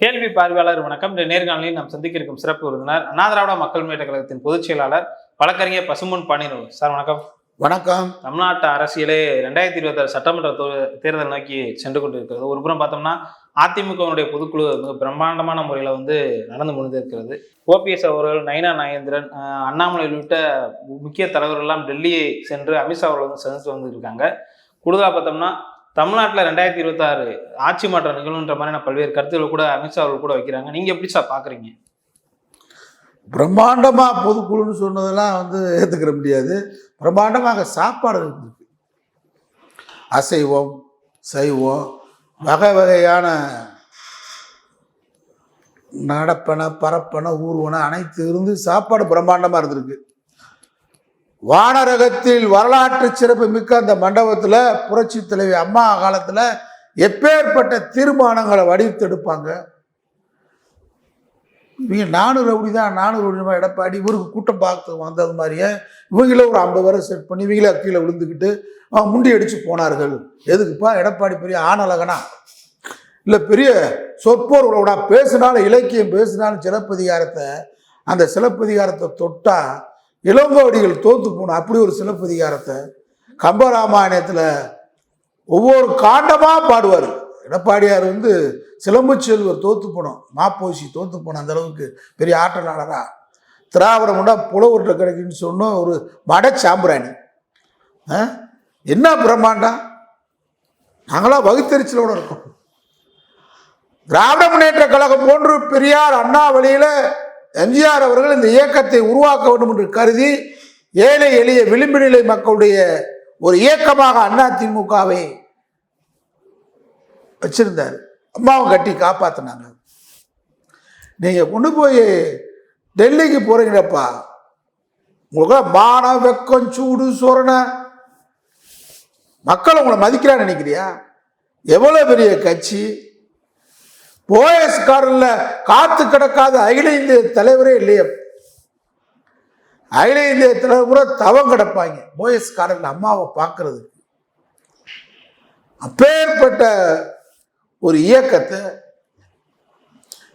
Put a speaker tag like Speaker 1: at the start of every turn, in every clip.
Speaker 1: கேள்வி பார்வையாளர் வணக்கம். இந்த நேர்காணலில் நாம் சந்திக்க இருக்கும் சிறப்பு விருந்தினர் அண்ணா திராவிட மக்கள் முன்னேற்ற கழகத்தின் பொதுச் செயலாளர் வழக்கறிஞர் பசும்பொன் பாண்டியன் சார் வணக்கம்.
Speaker 2: வணக்கம்.
Speaker 1: தமிழ்நாட்டு அரசியலே ரெண்டாயிரத்தி இருபத்தாறு சட்டமன்ற தோ- தேர்தல் நோக்கி சென்று கொண்டிருக்கிறது. ஒரு புறம் பார்த்தோம்னா அதிமுகவினுடைய பொதுக்குழு மிக பிரம்மாண்டமான முறையில் வந்து நடந்து முடிந்திருக்கிறது. ஓபிஎஸ் அவர்கள் நயனா நாகேந்திரன் அஹ், அண்ணாமலை உள்ளிட்ட முக்கிய தலைவர்கள் எல்லாம் டெல்லியை சென்று அமித்ஷா அவர்கள் வந்து சந்தித்து வந்துருக்காங்க. கூடுதலாக பார்த்தோம்னா தமிழ்நாட்டில் ரெண்டாயிரத்தி இருபத்தாறு ஆட்சி மாற்றம் நிகழுன்ற மாதிரியான பல்வேறு கருத்துக்கள் கூட அமித்ஷா அவர்கள் கூட வைக்கிறாங்க. நீங்கள் எப்படி சார் பார்க்குறீங்க
Speaker 2: பிரம்மாண்டமாக பொதுக்குழுன்னு சொன்னதெல்லாம் வந்து ஏற்றுக்கிற முடியாது. பிரம்மாண்டமாக சாப்பாடு இருந்திருக்கு. அசைவம் சைவம் வகை வகையான நடப்பன பரப்பன ஊர்வன அனைத்து இருந்து சாப்பாடு பிரம்மாண்டமாக இருந்திருக்கு. வானரகத்தில் வரலாற்று சிறப்பு மிக்க அந்த மண்டபத்தில் புரட்சி தலைவி அம்மா காலத்தில் எப்பேற்பட்ட தீர்மானங்களை வடிவத்தெடுப்பாங்க இவங்க நானூறு ரவுடி தான் நானூறு ரவுடி எடப்பாடி இவருக்கு கூட்டம் பார்த்து வந்தது மாதிரியே இவங்கள ஒரு ஐம்பது வரை செட் பண்ணி இவங்களே கீழே விழுந்துக்கிட்டு அவங்க முண்டி அடித்து போனார்கள். எதுக்குப்பா? எடப்பாடி பெரிய ஆணழகனா? இல்லை பெரிய சொற்போர்களோட பேசினாலும் இலக்கியம் பேசினாலும் சிலப்பதிகாரத்தை அந்த சிலப்பதிகாரத்தை தொட்டால் இளங்கோடிகள் தோத்து போன அப்படி ஒரு சிலப்பதிகாரத்தை கம்பராமாயணத்தில் ஒவ்வொரு காண்டமாக பாடுவார். எடப்பாடியார் வந்து சிலம்பு செல்வர் தோத்து போனோம். மாப்போசி தோத்து போன அந்த அளவுக்கு பெரிய ஆற்றலாளரா. திராவிடம் உண்டா புலவர்கிட்ட கிடைக்குன்னு சொன்னோம் ஒரு மட சாம்பிராணி. ஆ? என்ன பிரம்மாண்டம்? நாங்களாம் வகுத்தறிச்சலோடு இருக்கோம். திராவிட முன்னேற்ற கழகம் போன்று பெரியார் அண்ணா வழியில் எம்ஜிஆர் அவர்கள் இந்த இயக்கத்தை உருவாக்க வேண்டும் என்று கருதி ஏழை எளிய விளிம்பு நிலை மக்களுடைய ஒரு இயக்கமாக அண்ணா திமுகவை வச்சிருந்தார். அம்மாவை கட்டி காப்பாத்தினாங்க. நீங்க கொண்டு போய் டெல்லிக்கு போறீங்கப்பா உங்களுக்கு மானம் வெக்கம் சூடு சொரண. மக்கள் உங்களை மதிக்கிறான்னு நினைக்கிறியா? எவ்வளோ பெரிய கட்சி? போயஸ்காரில் காத்து கிடக்காத அகில இந்திய தலைவரே இல்லையே. அகில இந்திய தலைவர் தவம் கிடப்பாங்க. போயஸ்காரில் அம்மாவை பார்க்கறது. அப்பேற்பட்ட ஒரு இயக்கத்தை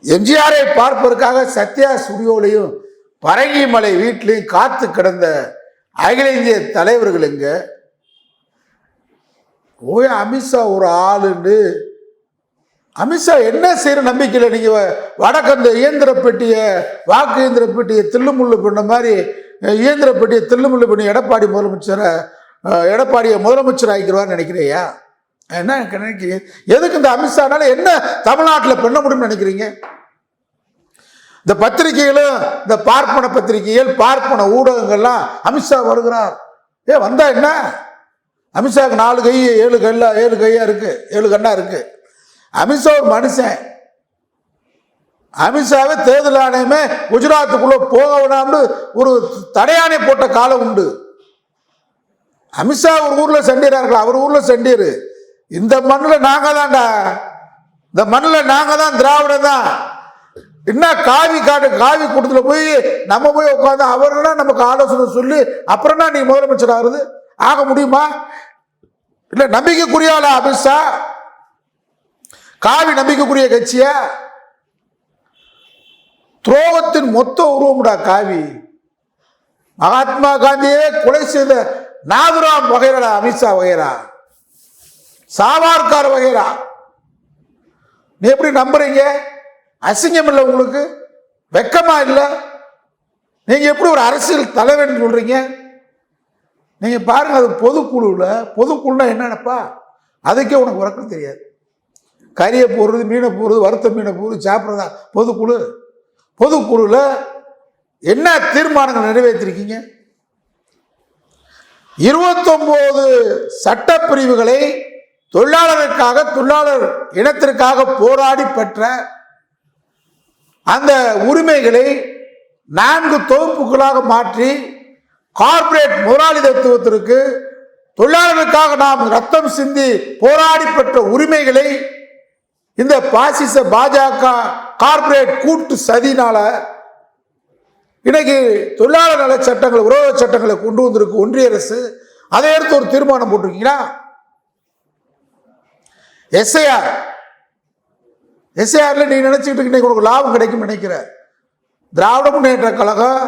Speaker 2: எம்ஜிஆரை பார்ப்பதற்காக சத்யா ஸ்டுடியோலையும் பரங்கிமலை வீட்லையும் காத்து கிடந்த அகில இந்திய தலைவர்களுங்க ஓய அமித்ஷா ஒரு ஆளுன்னு அமித்ஷா என்ன செய்யற நம்பிக்கையில் நீங்க வடக்கு அந்த இயந்திர பெட்டியை வாக்கு இயந்திர பெட்டியை தில்லுமுள்ளு பண்ண மாதிரி இயந்திர பெட்டியை தில்லுமுள்ளு பண்ணி எடப்பாடி முதலமைச்சரை எடப்பாடியை முதலமைச்சர் ஆகிக்கிறவான்னு நினைக்கிறியா? என்ன நினைக்கிறீங்க? எதுக்கு இந்த அமித்ஷானால என்ன தமிழ்நாட்டில் பண்ண முடியும்னு நினைக்கிறீங்க? இந்த பத்திரிகைகளும் இந்த பார்ப்பன பத்திரிகைகள் பார்ப்பன ஊடகங்கள்லாம் அமித்ஷா வருகிறார். ஏ வந்தா என்ன? அமித்ஷாவுக்கு நாலு கை ஏழு கல்லா ஏழு கையாக இருக்குது ஏழு கண்ணா இருக்குது அமித்ஷா ஒரு மனுஷன். அமித்ஷாவே தேர்தல் ஆணையமே குஜராத்துக்குள்ள போக விடாம ஒரு தடையானை போட்ட காலம் உண்டு. அமித்ஷா ஒரு ஊர்ல செண்டீரா இருக்கலாம் அவர் ஊர்ல செண்டீர் இந்த மண்ணில் நாங்க தான்டா இந்த மண்ணில் நாங்க தான் திராவிடம் தான் என்ன காவி காட்டு காவி கூட்டத்தில் போய் நம்ம போய் உட்காந்து அவர்னா நமக்கு ஆலோசனை சொல்லி அப்புறம்னா நீ முதலமைச்சர் ஆகுறது? ஆக முடியுமா? இல்லை நம்பிக்கைக்குரியாளா அமித்ஷா? காவி நம்பிக்கைக்குரிய கட்சியை துரோகத்தின் மொத்த உருவம்டா காவி. மகாத்மா காந்தியே கொலை செய்த நாதுராம் வகைரா அமித்ஷா வகைரா. சாவார்கார் வகைரா. நீ எப்படி நம்புறீங்க? அசிங்கம் இல்லை உங்களுக்கு? வெக்கமா இல்லை? நீங்க எப்படி ஒரு அரசியல் தலைவன் சொல்றீங்க? நீங்க பாருங்க அது பொதுக்குழுவில் பொதுக்குழுனா என்னென்னப்பா அதுக்கே உனக்கு உறக்கம் தெரியாது. கறியை போடுறது மீனை போடுறது வறுத்த மீனை போடுறது சாப்பிட்றதா? பொதுக்குழு. பொதுக்குழுவில் என்ன தீர்மானங்கள் நிறைவேற்றிருக்கீங்க? இருபத்தொம்போது சட்டப்பிரிவுகளை தொழிலாளருக்காக தொழிலாளர் இனத்திற்காக போராடி பெற்ற அந்த உரிமைகளை நான்கு தொகுப்புகளாக மாற்றி கார்ப்பரேட் முதலாளித்துவத்திற்கு தொழிலாளர்களுக்காக நாம் ரத்தம் சிந்தி போராடி பெற்ற உரிமைகளை இந்த பாசிச பாஜக கார்ப்பரேட் கூட்டு சதினால இன்னைக்கு தொழிலாளர் நல சட்டங்கள் உறவு சட்டங்களை கொண்டு வந்திருக்கு ஒன்றிய அரசு. அதை எடுத்து ஒரு தீர்மானம் போட்டிருக்கீங்களா? எஸ்ஐஆர். எஸ்ஐஆர்ல நீ நினச்சிக்கிட்டு இன்னைக்கு உனக்கு லாபம் கிடைக்கும்னு நினைக்கிற. திராவிட முன்னேற்ற கழகம்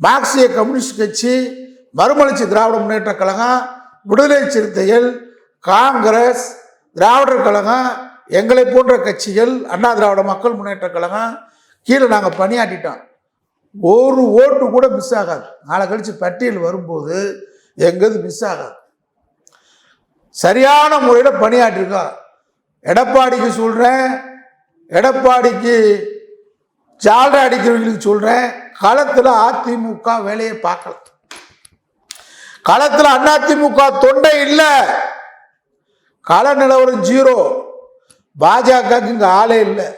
Speaker 2: மார்க்சிய கம்யூனிஸ்ட் கட்சி மறுமலர்ச்சி திராவிட முன்னேற்ற கழகம் விடுதலை சிறுத்தைகள் காங்கிரஸ் திராவிடர் கழகம் எங்களை போன்ற கட்சிகள் அண்ணா திராவிட மக்கள் முன்னேற்ற கழகம் கீழே நாங்கள் பணியாற்றிட்டோம். ஒரு ஓட்டு கூட மிஸ் ஆகாது. நாளை கழிச்சு பட்டியல் வரும்போது எங்கது மிஸ் ஆகாது. சரியான முறையில் பணியாற்றிருக்கோம். எடப்பாடிக்கு சொல்கிறேன் எடப்பாடிக்கு ஜால்ரா அடிக்கிறவங்களுக்கு சொல்கிறேன் களத்தில் அதிமுக வேலையை பார்க்கல. களத்தில் அதிமுக தொண்டை இல்லை. கள நிலவரம் ஜீரோ பாஜகவுக்கு இங்கே ஆளே இல்லை.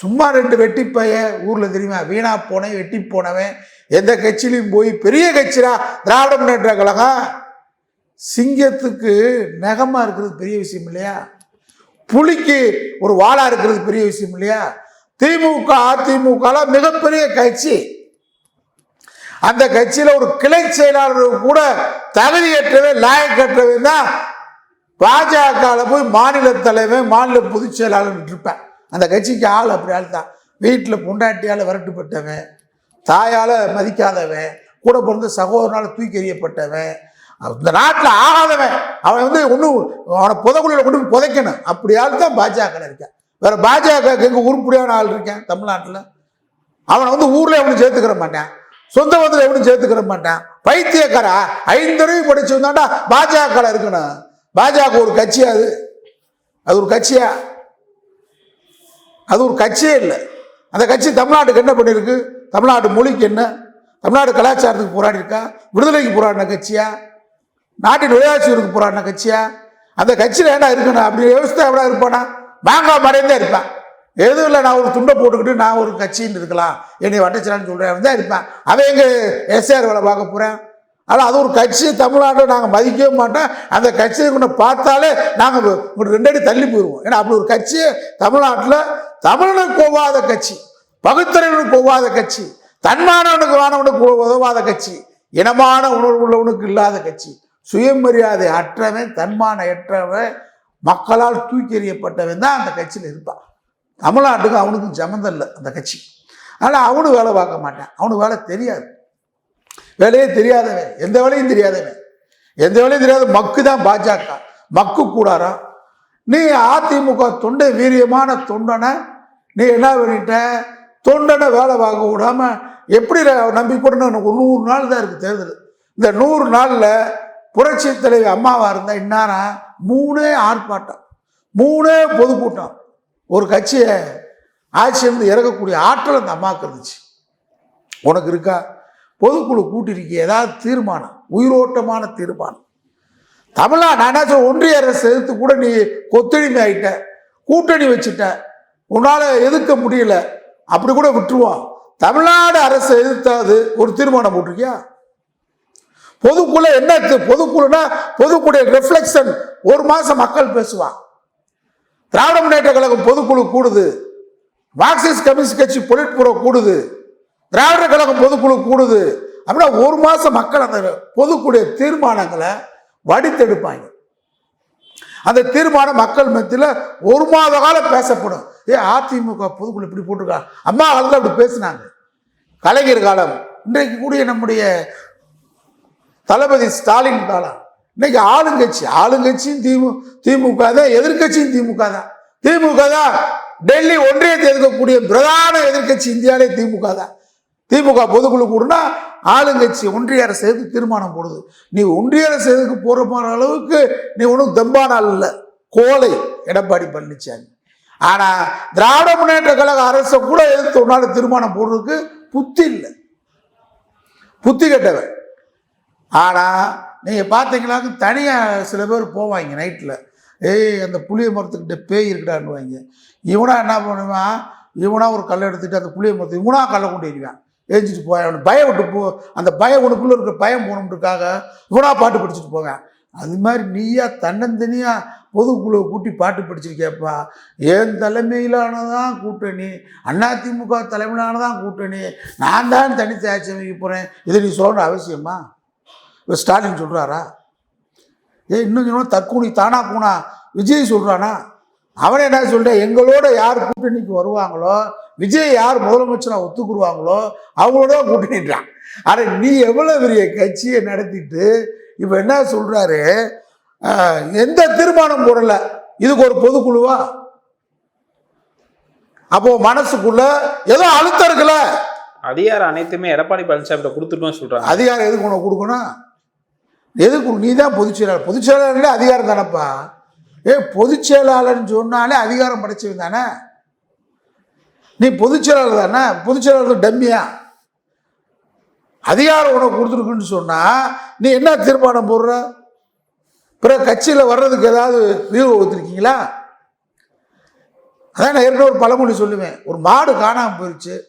Speaker 2: சும்மா ரெண்டு வெட்டி பைய ஊரில் தெரியுமா? வீணா போனேன் வெட்டி போனவன். எந்த கட்சியிலையும் போய் பெரிய கட்சிடா திராவிட முன்னேற்ற கழகம். சிங்கத்துக்கு நகமாக இருக்கிறது பெரிய விஷயம் இல்லையா? புலிக்கு ஒரு வாழா இருக்கிறது பெரிய விஷயம் இல்லையா? திமுக அதிமுக மிகப்பெரிய கட்சி. அந்த கட்சியில ஒரு கிளை செயலாளர் கூட தகுதியற்றவே லாயக்கற்றவன் தான் பாஜகவில் போய் மாநில தலைவன் மாநில பொதுச் செயலாளர் இருப்பேன் அந்த கட்சிக்கு ஆள் அப்படி ஆள் தான் வீட்டில் பொண்டாட்டியால் விரட்டுப்பட்டவன் தாயால் மதிக்காதவன் கூட பிறந்த சகோதரனால் தூக்கி எறியப்பட்டவன் இந்த நாட்டில் ஆகாதவன். அவன் வந்து ஒன்றும் அவனை புதக்குழியில் கொண்டு போய் புதைக்கணும். அப்படி ஆள் தான் பாஜகவில் இருக்கேன் வேற பாஜக எங்கே உருப்படியான ஆள் இருக்கேன் தமிழ்நாட்டில். அவனை வந்து ஊரில் எவனும் சேர்த்துக்கிற மாட்டான். சொந்த பந்தத்தில் எவனும் சேர்த்துக்கிற மாட்டான். பைத்தியக்காரா ஐந்தறிவு படிச்சு வந்தாண்டா பாஜகவில் இருக்கணும். பாஜக ஒரு கட்சியா அது. அது ஒரு கட்சியா? அது ஒரு கட்சியே இல்லை. அந்த கட்சி தமிழ்நாட்டுக்கு என்ன பண்ணியிருக்கு தமிழ்நாட்டு மொழிக்கு என்ன? தமிழ்நாடு கலாச்சாரத்துக்கு போராடிருக்கா விடுதலைக்கு போராடின கட்சியா? நாட்டின் விளையாட்சிக்கு போராடின கட்சியா? அந்த கட்சியில் என்ன இருக்கணும்? அப்படி யோசித்தா எவ்வளோ இருப்பானா? பாங்கா மறைந்தே இருப்பேன். எதுவும் இல்லை நான் ஒரு துண்டை போட்டுக்கிட்டு நான் ஒரு கட்சின்னு இருக்கலாம். என்னை வட்டச்சிலான்னு சொல்கிறேன் தான் இருப்பேன். அவன் எங்கே எஸ்ஆர் வேலை பார்க்க போகிறேன் ஆனால் அது ஒரு கட்சி தமிழ்நாட்டில் நாங்கள் மதிக்கவே மாட்டோம். அந்த கட்சியை கொண்டு பார்த்தாலே நாங்கள் ரெண்டடி தள்ளி போயிடுவோம் ஏன்னா அப்படி ஒரு கட்சி தமிழ்நாட்டில் தமிழனுக்கு போகாத கட்சி பகுத்தறிவனுக்கு போகாத கட்சி தன்மானவனுக்கு வானவனுக்கு உதவாத கட்சி இனமான உணர்வு உள்ளவனுக்கு இல்லாத கட்சி சுயமரியாதை அற்றவன் தன்மான அற்றவன் மக்களால் தூக்கி எறியப்பட்டவன் தான் அந்த கட்சியில் இருப்பான். தமிழ்நாட்டுக்கு அவனுக்கும் சம்மந்தம் இல்லை அந்த கட்சி. ஆனால் அவனும் வேலை பார்க்க மாட்டான். அவனுக்கு வேலை தெரியாது. வேலையே தெரியாதவன். எந்த வேலையும் தெரியாதவன். எந்த வேலையும் தெரியாத மக்கு தான் பாஜக. மக்கு கூடாரா? நீ அதிமுக தொண்டை வீரியமான தொண்டனை நீ என்ன பண்ணிட்ட? தொண்டனை வேலை வாங்க விடாம எப்படி நம்பி எனக்கு ஒரு நூறு நாள் தான் இருக்கு தேர்தல். இந்த நூறு நாளில் புரட்சி தலைவி அம்மாவாக இருந்தால் இன்னாரம் மூணே ஆர்ப்பாட்டம். மூணே பொதுக்கூட்டம். ஒரு கட்சியை ஆட்சியிலிருந்து இறக்கக்கூடிய ஆற்றல் அந்த அம்மாவுக்கு இருந்துச்சு. உனக்கு இருக்கா? பொதுக்குழு கூட்டிருக்கு ஏதாவது தீர்மானம் உயிரோட்டமான தீர்மானம். தமிழ்நாடு நான் ஒன்றிய அரசு எதிர்த்து கூட நீ கொத்தடிமை ஆகிட்ட கூட்டணி வச்சுட்ட உன்னால் எதிர்க்க முடியல அப்படி கூட விட்டுருவான் தமிழ்நாடு அரசு எதிர்த்தாது ஒரு தீர்மானம் போட்டிருக்கியா? பொதுக்குழு என்ன தி- பொதுக்குழுனா பொதுக்குழுடைய ரிஃப்ளெக்ஷன் ஒரு மாதம் மக்கள் பேசுவான் திராவிட முன்னேற்ற கழகம் பொதுக்குழு கூடுது. மார்க்சிஸ்ட் கம்யூனிஸ்ட் கட்சி பொலிட் கூடுது. திராவிட கழகம் பொதுக்குழு கூடுது அப்படின்னா ஒரு மாதம் மக்கள் அந்த பொதுக்குழுடைய தீர்மானங்களை வடித்தெடுப்பாங்க. அந்த தீர்மானம் மக்கள் மத்தியில் ஒரு மாத காலம் பேசப்படும். ஏ அதிமுக பொதுக்குழு இப்படி போட்டிருக்கா? அம்மா காலத்தில் அப்படி பேசினாங்க. கலைஞர் காலம். இன்றைக்கு கூடிய நம்முடைய தளபதி ஸ்டாலின் காலம். இன்னைக்கு ஆளுங்கட்சி ஆளுங்கட்சியும் திமு திமுக தான் எதிர்க்கட்சியும் திமுக தான். திமுக தான் டெல்லி ஒன்றியத்தை எதிர்க்கக்கூடிய பிரதான எதிர்க்கட்சி இந்தியாவிலே திமுக தான். திமுக பொதுக்குழு கூடுனா ஆளுங்கட்சி ஒன்றிய அரசு எதுக்கு தீர்மானம் போடுது? நீ ஒன்றிய அரசு எதுக்கு போற அளவுக்கு நீ ஒன்றும் தெம்பான இல்லை. கோலை எடப்பாடி பழனிசாமி ஆனா திராவிட முன்னேற்ற கழக அரசை கூட எதிர்த்து உன்னால தீர்மானம் போடுறதுக்கு புத்தி இல்லை. புத்தி கெட்டவன். ஆனால் நீங்கள் பார்த்தீங்களாக்கு தனியாக சில பேர் போவாங்க நைட்டில் ஏய் அந்த புளிய மரத்துக்கிட்ட பேய் இருக்குடான்னுவாங்க. இவனா என்ன பண்ணுவான்? இவனா ஒரு கல்லை எடுத்துட்டு அந்த புளிய மரத்து இவனா கல்லை கொண்டு எறிவான் எழுஞ்சிட்டு போய் அவனுக்கு பயம் விட்டு போ அந்த பயம் உனக்குள்ளே இருக்கிற பயம் போகணுன்றக்காக இவனா பாட்டு படிச்சுட்டு போங்க. அது மாதிரி நீயா தன்னந்தனியாக பொதுக்குழுவை கூட்டி பாட்டு படிச்சிருக்கேப்பா என் தலைமையிலானதான் கூட்டணி அதிமுக தலைமையிலானதான் கூட்டணி. நான் தான் தனித்து ஆட்சி அமைக்க போகிறேன் இதை நீ சொல்லணும் அவசியமா? இப்போ ஸ்டாலின் சொல்கிறாரா ஏ இன்னும் சொன்னால் தற்கூனி தானா கூணா விஜய் சொல்கிறானா அவன் என்ன சொல்லிட்டான் எங்களோட யார் கூட்டணிக்கு வருவாங்களோ விஜய் யார் முதலமைச்சராக ஒத்துக்குருவாங்களோ அவங்களோட கூட்டணின்றான் அட நீ எவ்வளோ பெரிய கட்சியை நடத்திட்டு இப்போ என்ன சொல்றாரு? ஆஹ், எந்த தீர்மானம் போடல? இதுக்கு ஒரு பொதுக்குழுவா அப்போ மனசுக்குள்ள ஏதோ அழுத்தம் இருக்குல்ல?
Speaker 1: அதிகாரம் அனைத்துமே எடப்பாடி பழனிசாமி கொடுத்துட்டோம் சொல்றாங்க.
Speaker 2: அதிகாரம் எதுக்கு உனக்கு கொடுக்கணும்? எதுக்கு நீ தான் பொதுச் செயலாளர்? பொதுச் செயலாளர்ல அதிகாரம் தானப்பா? ஏ பொதுச் செயலாளர்னு சொன்னாலே அதிகாரம் படைச்சவன் தானே? நீ பொதுச் செயலாளர் தானே? பொதுச் செயலாளர் டம்மியா? அதிகாரம் உனக்கு கொடுத்துருக்குன்னு சொன்னால் நீ என்ன தீர்மானம் போடுற? பிறகு கட்சியில் வர்றதுக்கு ஏதாவது வீடு ஒத்துருக்கீங்களா அதான் நான் ஏற்கனவே ஒரு பழமொழி சொல்லுவேன். ஒரு மாடு காணாமல் போயிடுச்சு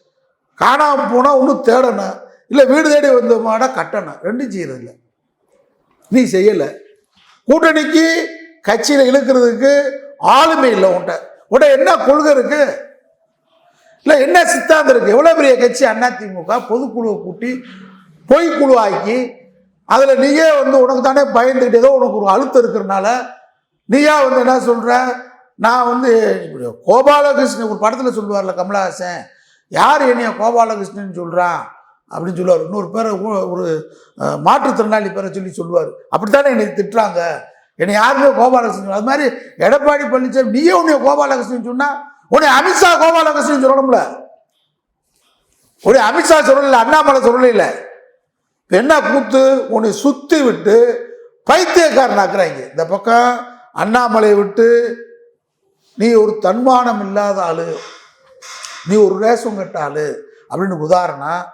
Speaker 2: காணாமல் போனால் ஒன்றும் தேடணும். இல்லை வீடு தேடி வந்த மாடை கட்டணும். ரெண்டும் செய்யறதில்ல. நீ செய்யலை. கூட்டணிக்கு கட்சியில் இழுக்கிறதுக்கு ஆளுமை இல்லை உன்ட்ட உட என்ன கொள்கை இருக்கு? இல்லை என்ன சித்தாந்தம் இருக்கு? எவ்வளோ பெரிய கட்சி? அதிமுக பொதுக்குழுவை கூட்டி பொய்க்குழு ஆக்கி அதில் நீயே வந்து உனக்கு தானே பயந்துக்கிட்டு ஏதோ உனக்கு ஒரு அழுத்தம் இருக்கிறனால நீயா வந்து என்ன சொல்கிற நான் வந்து இப்படி கோபாலகிருஷ்ணன் ஒரு படத்தில் சொல்லுவார்ல கமலஹாசன் யார் என்னைய கோபாலகிருஷ்ணன் சொல்கிறான் அப்படின்னு சொல்லுவார். இன்னொரு பேரை ஒரு மாற்றுத்திறனாளி பேரை சொல்லி சொல்லுவார். அப்படித்தானே என்னை திட்டுறாங்க? என்னை யாருமே கோபாலகிருஷ்ணன் அது மாதிரி எடப்பாடி பழனிசாமி நீயே உன்னைய கோபாலகிருஷ்ணன் சொன்னா உன்னை அமித்ஷா கோபாலகிருஷ்ணன் சொல்லணும்ல. உன்னை அமித்ஷா சொல்லல அண்ணாமலை சொல்லல என்ன கூத்து? உன்னை சுத்தி விட்டு பைத்தியக்காரனாக்குறாங்க. இந்த பக்கம் அண்ணாமலையை விட்டு நீ ஒரு தன்மானம் இல்லாத ஆளு. நீ ஒரு ரேஷன் கட்ட ஆளு. அப்படின்னு உதாரணம்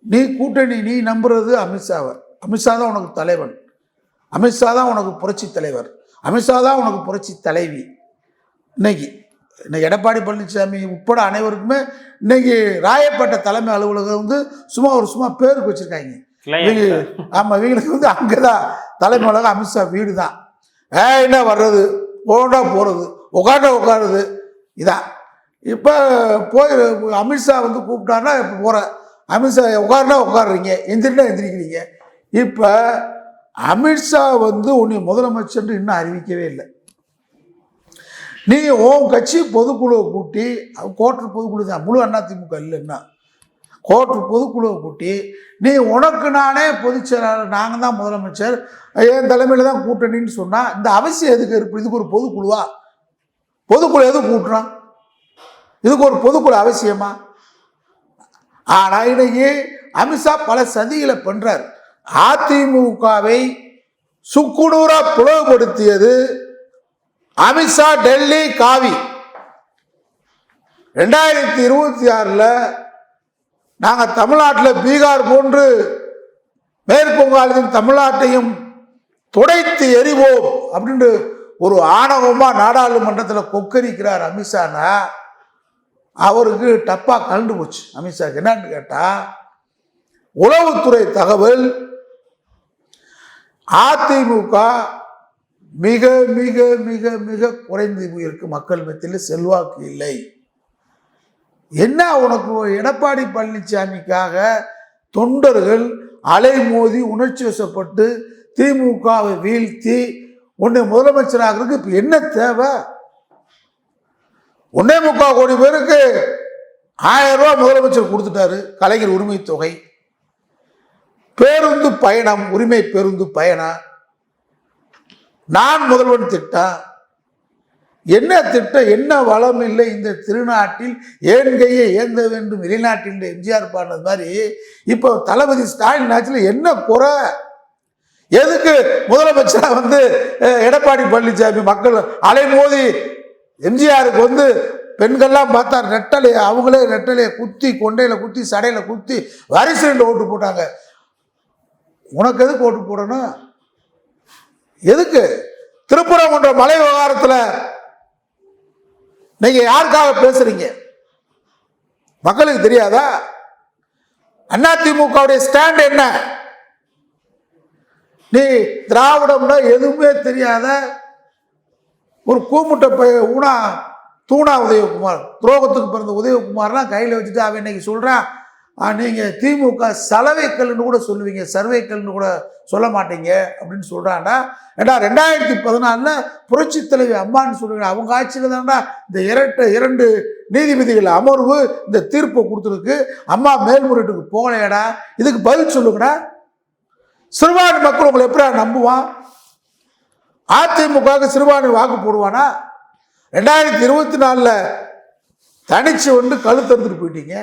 Speaker 2: நீ கூட்டணி நீ நம்புறது அமித்ஷாவை அமித்ஷா தான் உனக்கு தலைவன். அமித்ஷா தான் உனக்கு புரட்சி தலைவர். அமித்ஷா தான் உனக்கு புரட்சி தலைவி. இன்னைக்கு இன்னைக்கு எடப்பாடி பழனிசாமி உட்பட அனைவருக்குமே இன்னைக்கு ராயப்பேட்டை தலைமை அலுவலகம் வந்து சும்மா ஒரு சும்மா பேருக்கு வச்சிருக்காங்க. ஆமாம் இவங்களுக்கு வந்து அங்கே தான் தலைமை அலுவலகம் அமித்ஷா வீடு தான் ஏ என்ன வர்றது? போண்டா போகிறது உட்காண்டா உட்காருது இதான். இப்போ போய் அமித்ஷா வந்து கூப்பிட்டாருன்னா இப்போ போகிறேன் அமித்ஷா உட்காருனா உட்காருறீங்க எந்திரினா எந்திரிக்கிறீங்க. இப்போ அமித்ஷா வந்து உன்னை முதலமைச்சர்னு இன்னும் அறிவிக்கவே இல்லை. நீ உன் கட்சி பொதுக்குழுவை கூட்டி கோட்டர் பொதுக்குழு தான். முழு அதிமுக இல்லைன்னா. கோட்டர் பொதுக்குழுவை கூட்டி நீ உனக்கு நானே பொதுச் செயலாளர் நாங்கள் தான் முதலமைச்சர் என் தலைமையில் தான் கூட்டணின்னு சொன்னால் இந்த அவசியம் எதுக்கு? இருக்கு இதுக்கு ஒரு பொதுக்குழுவா? பொதுக்குழு எது கூட்டுறான்? இதுக்கு ஒரு பொதுக்குழு அவசியமா? ஆனால் இன்னைக்கு அமித்ஷா பல சதிகளை பண்ணுறாரு அதிமுகவை சுக்குநூறா பிளவுபடுத்தியது அமித்ஷா டெல்லி காவி. ரெண்டாயிரத்தி இருபத்தி ஆறில் நாங்கள் தமிழ்நாட்டில் பீகார் போன்று மேற்கு தமிழ்நாட்டையும் துடைத்து எறிவோம் அப்படின்ட்டு ஒரு ஆணவமாக நாடாளுமன்றத்தில் கொக்கரிக்கிறார் அமித்ஷானா அவருக்கு டப்பா கலண்டு போச்சு. அமித்ஷாக்கு என்னன்னு கேட்டால் உளவுத்துறை தகவல் அதிமுக மிக மிக மிக மிக குறைந்து இருக்கு மக்கள் மத்தியில் செல்வாக்கு இல்லை. என்ன உனக்கு எடப்பாடி பழனிசாமிக்காக தொண்டர்கள் அலைமோதி உணர்ச்சி வசப்பட்டு திமுகவை வீழ்த்தி உன்னை முதலமைச்சராகிறதுக்கு இப்போ என்ன தேவை? ஒன்னே முக்கால் கோடி பேருக்கு ஆயிரம் ரூபா முதலமைச்சர் கொடுத்துட்டாரு கலைஞர் உரிமை தொகை. பேருந்து பயணம் உரிமை பேருந்து பயணம். நான் முதல்வன் திட்டம் என்ன திட்டம் என்ன வளம் இல்லை இந்த திருநாட்டில் ஏன் கையை ஏந்த வேண்டும் வெளிநாட்டில் எம்ஜிஆர் பாடினது மாதிரி இப்போ தளபதி ஸ்டாலின் ஆட்சியில் என்ன குறை? எதுக்கு முதலமைச்சராக வந்து எடப்பாடி பழனிசாமி மக்கள் அலைமோதி எம்ஜிஆருக்கு வந்து பெண்கள்லாம் பார்த்தா ரெட்டலையை அவங்களே நெட்டலையை குத்தி கொண்டையில் குத்தி சடையில் குத்தி வரிசையில் ஓட்டு போட்டாங்க. உனக்கு எதுக்கு ஓட்டு போடணும்? எதுக்கு? திருப்பரங்குன்ற மலை விவகாரத்தில் நீங்க யாருக்காக பேசுறீங்க? மக்களுக்கு தெரியாதா? அதிமுகவுடைய ஸ்டாண்ட் என்ன? நீ திராவிடம்னா எதுவுமே தெரியாத ஒரு கூமுட்டை பைய ஊனா தூணா உதயகுமார் துரோகத்துக்கு பிறந்த உதயகுமார்லாம் கையில் வச்சுட்டு அவன் இன்னைக்கு சொல்கிறான் நீங்கள் திமுக சலவைக்கல்னு கூட சொல்லுவீங்க சர்வைக்கல்னு கூட சொல்ல மாட்டீங்க அப்படின்னு சொல்கிறாங்கன்னா ஏண்டா ரெண்டாயிரத்தி பதினாலில் புரட்சி தலைவி அம்மான்னு சொல்லுவீங்க அவங்க ஆட்சியில் தான்டா இந்த இரண்டு இரண்டு நீதிபதிகள் அமர்வு இந்த தீர்ப்பை கொடுத்துருக்கு. அம்மா மேல்முறையீட்டுக்கு போகலையடா. இதுக்கு பதில் சொல்லுங்கடா. சிறுபான்மை மக்கள் உங்களை எப்படா நம்புவான்? அதிமுக சிறுபான்மை வாக்கு போடுவானா? ரெண்டாயிரத்தி இருபத்தி நாலில் தனிச்சு வந்து கழுத்தறுத்துட்டு போயிட்டீங்க.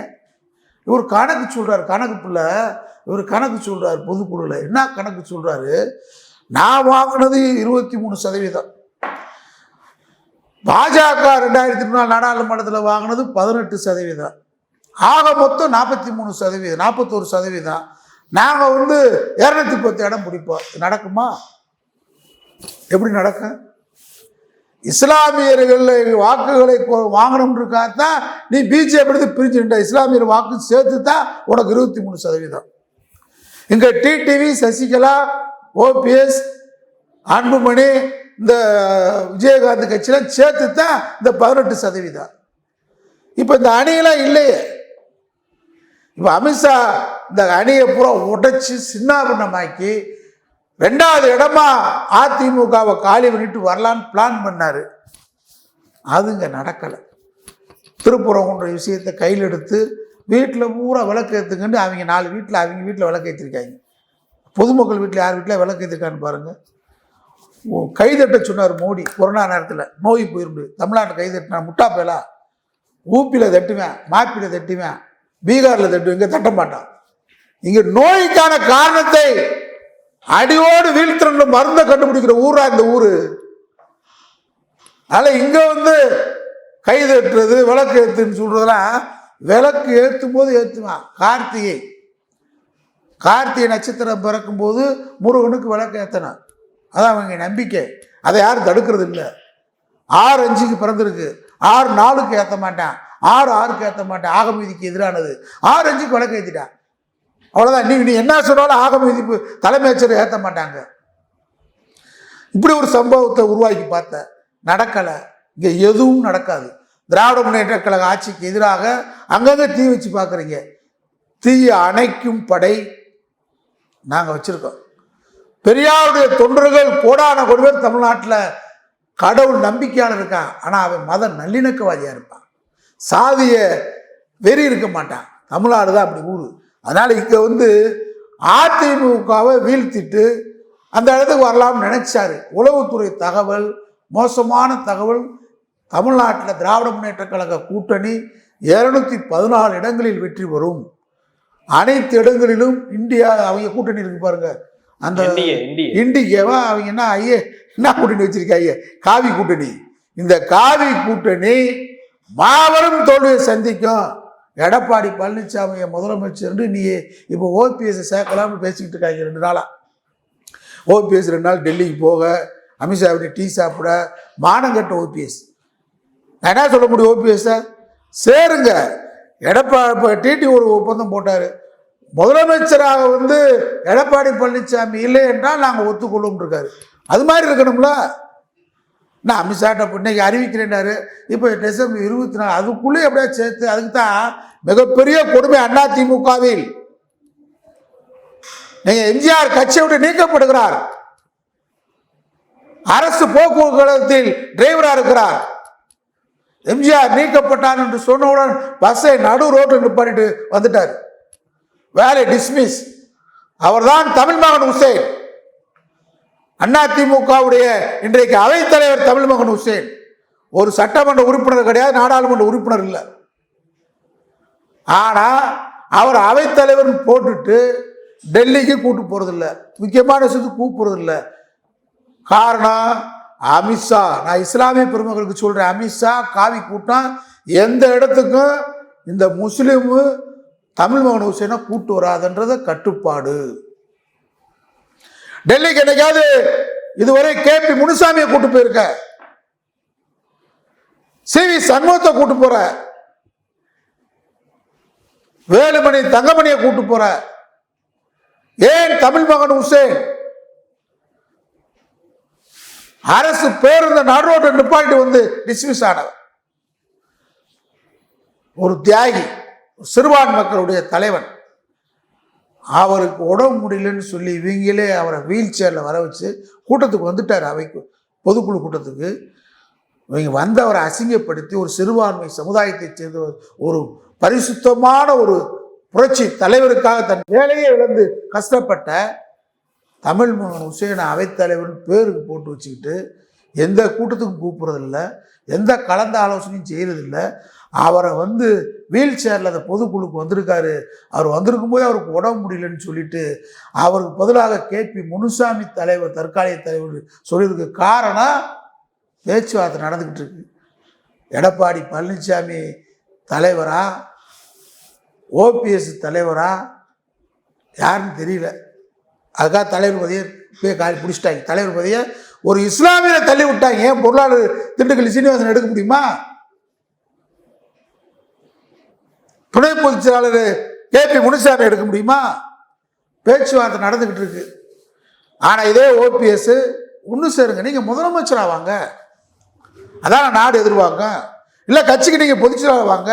Speaker 2: இவர் கணக்கு சொல்கிறார் கணக்கு பிள்ளை. இவர் கணக்கு சொல்கிறார் பொதுக்குழுவில் என்ன கணக்கு சொல்கிறாரு நான் வாங்கினது இருபத்தி மூணு சதவீதம். பாஜக ரெண்டாயிரத்தி நாலு நாடாளுமன்றத்தில் வாங்கினது பதினெட்டு சதவீதம். ஆக மொத்தம் நாற்பத்தி மூணு சதவீதம் நாற்பத்தோரு சதவீதம். நாங்கள் வந்து இரநூத்தி பத்து இடம் பிடிப்போம். நடக்குமா? எப்படி நடக்கும்? இஸ்லாமியர்கள் வாக்குகளை கொ- வாங்கணுன்றக்காகத்தான் நீ பிஜேபி எடுத்து பிரிச்சுட்ட இஸ்லாமியர் வாக்கு சேர்த்து தான் உனக்கு இருபத்தி மூணு சதவீதம். இங்க டிடிவி சசிகலா ஓபிஎஸ் அன்புமணி இந்த விஜயகாந்த் கட்சியெலாம் சேர்த்து தான் இந்த பதினெட்டு சதவீதம். இப்போ இந்த அணியெல்லாம் இல்லையே. இப்போ அமித்ஷா இந்த அணியை பூரா உடைச்சி சின்னாபின்னமாக்கி ரெண்டாவது இடமா அதிமுகவை காலி பண்ணிட்டு வரலான்னு பிளான் பண்ணாரு. அதுங்க நடக்கலை. திருப்புறங்குன்ற விஷயத்தை கையில் எடுத்து வீட்டில் பூரா விளக்கு ஏற்றுங்கன்னு அவங்க நாலு வீட்டில் அவங்க வீட்டில் விளக்கு ஏற்றிருக்காங்க பொதுமக்கள் வீட்டில் யார் வீட்டில் விளக்கு ஏற்றிருக்கான்னு பாருங்கள் கைதட்ட சொன்னார் மோடி கொரோனா நேரத்தில். நோய் போயிருந்து தமிழ்நாட்டில் கைதட்டினா முட்டா பயலா? ஊப்பியில் தட்டுவேன் மாப்பியில் தட்டுவேன் பீகாரில் தட்டுவேன் இங்கே தட்ட மாட்டான். இங்கே நோய்க்கான காரணத்தை அடியோடு வீழ்த்திரண்டு மருந்தை கண்டுபிடிக்கிற ஊரா இந்த ஊரு? அதனால இங்க வந்து கைது ஏற்றுறது விளக்கு ஏத்துன்னு சொல்கிறதெல்லாம் விளக்கு ஏற்றும் போது ஏற்றுவான் கார்த்திகை. கார்த்திகை நட்சத்திரம் பிறக்கும் போது முருகனுக்கு விளக்கு ஏற்றணும் அதான் அவங்க நம்பிக்கை. அதை யாரும் தடுக்கிறது இல்லை. ஆறு அஞ்சுக்கு பிறந்திருக்கு. ஆறு நாலுக்கு ஏற்ற மாட்டான் ஆறு ஆறுக்கு ஏற்ற மாட்டான் ஆகமீதிக்கு எதிரானது. ஆறு அஞ்சுக்கு விளக்கு ஏற்றிட்டான் அவ்வளோதான் நீ நீ என்ன சொன்னாலும் ஆக விதிப்பு தலைமையச்சர் ஏற்ற மாட்டாங்க. இப்படி ஒரு சம்பவத்தை உருவாக்கி பார்த்த நடக்கலை. இங்கே எதுவும் நடக்காது. திராவிட முன்னேற்ற கழக ஆட்சிக்கு எதிராக அங்கங்கே தீ வச்சு பார்க்குறீங்க தீயை அணைக்கும் படை நாங்கள் வச்சுருக்கோம். பெரியாருடைய தொண்டர்கள் கோடான கோடி பேர் தமிழ்நாட்டில் கடவுள் நம்பிக்கையாளர் இருக்கான். ஆனால் அவன் மத நல்லிணக்கவாதியாக இருப்பான். சாதிய வெறி இருக்க மாட்டான். தமிழ்நாடு தான் அப்படி ஊர். அதனால் இங்கே வந்து அதிமுகவை வீழ்த்திட்டு அந்த இடத்துக்கு வரலாம்னு நினைச்சாரு. உளவுத்துறை தகவல் மோசமான தகவல் தமிழ்நாட்டில் திராவிட முன்னேற்ற கழக கூட்டணி இருநூத்தி பதினாலு இடங்களில் வெற்றி பெறும். அனைத்து இடங்களிலும் இந்தியா அவங்க கூட்டணி இருக்கு பாருங்க. அந்த இண்டிகேவா அவங்க என்ன ஐயே என்ன கூட்டணி வச்சிருக்காங்க காவி கூட்டணி. இந்த காவி கூட்டணி மாபெரும் தோல்வியை சந்திக்கும். எடப்பாடி பழனிசாமியை முதலமைச்சர் நீ இப்போ ஓபிஎஸ் சேர்க்கலாம்னு பேசிக்கிட்டு இருக்காங்க ரெண்டு நாளாக ஓபிஎஸ் ரெண்டு நாள் டெல்லிக்கு போக அமித்ஷா விட்டு டீ சாப்பிட மானங்கட்ட ஓபிஎஸ் நான் என்ன சொல்ல முடியும் ஓபிஎஸ்ஸை சேருங்க. எடப்பாடி இப்போ டிடி ஒரு ஒப்பந்தம் போட்டார். முதலமைச்சராக வந்து எடப்பாடி பழனிசாமி இல்லை என்றால் நாங்கள் ஒத்துக்கொள்ளும் இருக்காரு. அது மாதிரி இருக்கணும்ல? நான் அமித்ஷாட்ட இன்னைக்கு அறிவிக்கிறேன்னாரு. இப்போ டிசம்பர் இருபத்தி நாலு அதுக்குள்ளே எப்படியா சேர்த்து அதுக்கு தான் மிகப்பெரிய கொடுமை அண்ணா திமுகவில். நீங்கள் எம்ஜிஆர் கட்சியை விட்டு நீக்கப்படுகிறார். அரசு போக்குவரத்து கழகத்தில் டிரைவராக இருக்கிறார். எம்ஜிஆர் நீக்கப்பட்டான் என்று சொன்னவுடன் பஸ்ஸை நடு ரோட்டில் நிப்பாட்டிட்டு வந்துட்டார். வேலை டிஸ்மிஸ் அவர்தான் தமிழ் மகன் ஹுசேன் அண்ணா திமுகவுடைய இன்றைக்கு அவைத்தலைவர் தமிழ் மகன் ஹுசேன். ஒரு சட்டமன்ற உறுப்பினர் கிடையாது நாடாளுமன்ற உறுப்பினர் இல்லை. ஆனால் அவர் அவைத்தலைவர் போட்டுட்டு டெல்லிக்கு கூட்டு போகிறதில்ல முக்கியமான விஷயத்துக்கு கூப்பிடுறதில்ல காரணம் அமித்ஷா நான் இஸ்லாமிய பெருமக்களுக்கு சொல்கிறேன் அமித்ஷா காவி கூட்டம் எந்த இடத்துக்கும் இந்த முஸ்லீமு தமிழ் மகன் ஹுசேனை கூட்டு வராதுன்றத கட்டுப்பாடு. டெல்லிக்கு என்னைக்காவது இதுவரை கேபி முனுசாமியை கூட்டு போயிருக்க. சி வி சண்முகத்தை கூட்டு போற. வேலுமணி தங்கமணியை கூட்டு போற. ஏன் தமிழ் மகன் உசேன்? அரசு பேருந்து நடுரோட்டை நிப்பாட்டி வந்து டிஸ்மிஸ் ஆனவர் ஒரு தியாகி சிறுபான் மக்களுடைய தலைவன். அவருக்கு உடம்பு முடியலன்னு சொல்லி இவங்களே அவரை வீல் சேரில் வர வச்சு கூட்டத்துக்கு வந்துட்டார் அவைக்கு பொதுக்குழு கூட்டத்துக்கு. இவங்க வந்தவரை அசிங்கப்படுத்தி ஒரு சிறுபான்மை சமுதாயத்தைச் சேர்ந்த ஒரு- பரிசுத்தமான ஒரு புரட்சி தலைவருக்காக தன் வேலையை இழந்து கஷ்டப்பட்ட தமிழ் மகன் உசேனை அவைத்தலைவன் பேருக்கு போட்டு வச்சுக்கிட்டு எந்த கூட்டத்துக்கும் கூப்பிட்றதில்ல எந்த கலந்த ஆலோசனையும் செய்கிறதில்ல அவரை வந்து வீல் சேரில் அந்த பொதுக்குழுக்கு வந்திருக்காரு. அவர் வந்திருக்கும் போது அவருக்கு உடம்பு முடியலன்னு சொல்லிட்டு அவருக்கு பதிலாக கேபி முனுசாமி தலைவர் தற்காலிக தலைவர் சொல்லியிருக்கு காரணம் பேச்சுவார்த்தை நடந்துக்கிட்டு இருக்கு. எடப்பாடி பழனிசாமி தலைவரா? ஓபிஎஸ் தலைவரா? யாருன்னு தெரியல. அதுக்காக தலைவர் பதவியை போய் காலி பிடிச்சிட்டாங்க. தலைவர் பதவியை ஒரு இஸ்லாமியரை தள்ளி விட்டாங்க. ஏன் பொருளாளர் திண்டுக்கல் சீனிவாசன் எடுக்க முடியுமா? துணை பொதுச் செயலாளர் கே பி முனுசாமி எடுக்க முடியுமா? பேச்சுவார்த்தை நடந்துக்கிட்டு இருக்கு. ஆனால் இதே ஓபிஎஸ் ஒன்று சேருங்க நீங்கள் முதலமைச்சராக வாங்க. அதான் நாடு எதிர்வாங்க இல்லை கட்சிக்கு நீங்கள் பொதுச்செயலாளர் வாங்க.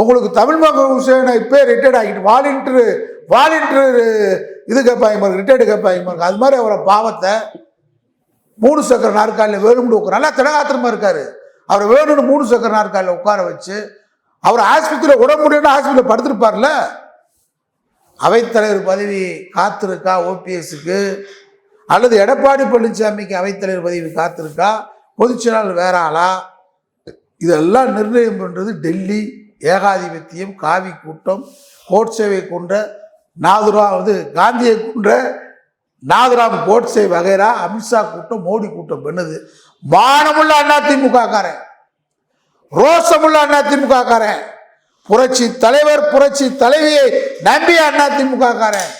Speaker 2: உங்களுக்கு தமிழ் மக்கள் ஹுசேனை இப்போ ரிட்டையர்ட் ஆகிட்டு வாலின்ட்ரு வாலின்ட்ரு இது கேட்பாங்க பாருங்க ரிட்டையர்டு கேட்பாங்க பாருங்க. அது மாதிரி அவரை பாவத்தை மூணு சக்கர நாற்காலில் வேணும்னு உட்கார நல்லா திடகாத்திரமா இருக்காரு. அவரை வேணும்னு மூணு சக்கர நாற்காலில் உட்கார வச்சு அவர் ஆஸ்பத்திரியில் உடம்பு முடியும்னு ஆஸ்பத்திரியில் படுத்திருப்பார்ல? அவைத்தலைவர் பதவி காத்திருக்கா ஓபிஎஸ்க்கு? அல்லது எடப்பாடி பழனிசாமிக்கு அவைத்தலைவர் பதவி காத்திருக்கா? பொதுச்செயலாளர் வேற ஆளா? இதெல்லாம் நிர்ணயம் பண்ணுறது டெல்லி ஏகாதிபத்தியம் காவி கூட்டம் கோட்சேவை கொண்ட நாதுரா வந்து காந்தியை கொன்ற நாதுராம் கோட்சே வகைரா அமித்ஷா கூட்டம் மோடி கூட்டம் பண்ணுது. மானமுள்ள அதிமுக காரன் ரோசமுள்ள அண்ணா காரன் புரட்சி தலைவர் புரட்சி தலைவியை நம்பிய அண்ணா காரன்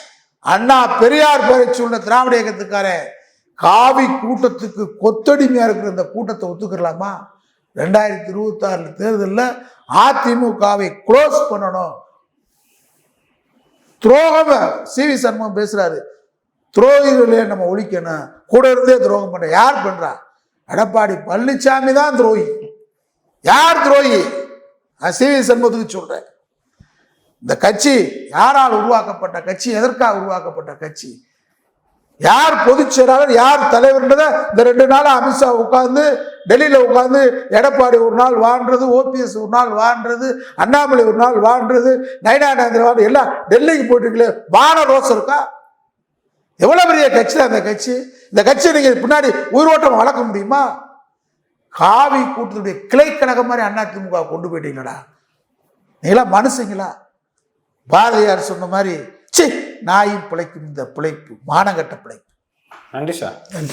Speaker 2: அண்ணா பெரியார் பேரை உள்ள திராவிட இயக்கத்துக்காரன். காவி கூட்டத்துக்கு கொத்தடிமையா இருக்கிற இந்த கூட்டத்தை ஒத்துக்கிறலாமா? ரெண்டாயிரத்தி இருபத்தி ஆறுல தேர்தலில் அதிமுகவை க்ளோஸ் பண்ணணும். துரோகம் சி வி சண்முகம் பேசுறாரு. துரோகிகளே நம்ம ஒழிக்கணும். கூட இருந்தே துரோகம் பண்ற யார் பண்றா? எடப்பாடி பழனிசாமி தான் துரோகி. யார் துரோகி? நான் சி வி சண்முகத்துக்கு சொல்றேன். இந்த கட்சி யாரால் உருவாக்கப்பட்ட கட்சி எதற்காக உருவாக்கப்பட்ட கட்சி? யார் பொதுச் செயலாளர் யார் தலைவர்ன்றத இந்த ரெண்டு நாள் அமித்ஷா உட்கார்ந்து டெல்லியில் உட்காந்து எடப்பாடி ஒரு நாள் வாழ்றது ஓபிஎஸ் ஒரு நாள் வாழ்றது அண்ணாமலை ஒரு நாள் வாழ்றது நயனா நேந்திர எல்லாம் டெல்லிக்கு போயிட்டுருக்கல வான ரோசம் இருக்கா? எவ்வளோ பெரிய கட்சி தான் அந்த கட்சி? இந்த கட்சியை நீங்கள் பின்னாடி உயிரோட்டம் வளர்க்க முடியுமா? காவி கூட்டத்துடைய கிளை கழகம் மாதிரி அதிமுக கொண்டு போயிட்டீங்களா நீங்களாம் மனுஷங்களா? பாரதியார் சொன்ன மாதிரி சி நாயும் பிழைக்கும் இந்த பிழைப்பு மானங்கட்ட பிழைப்பு.
Speaker 1: நன்றி சார்.
Speaker 2: நன்றி.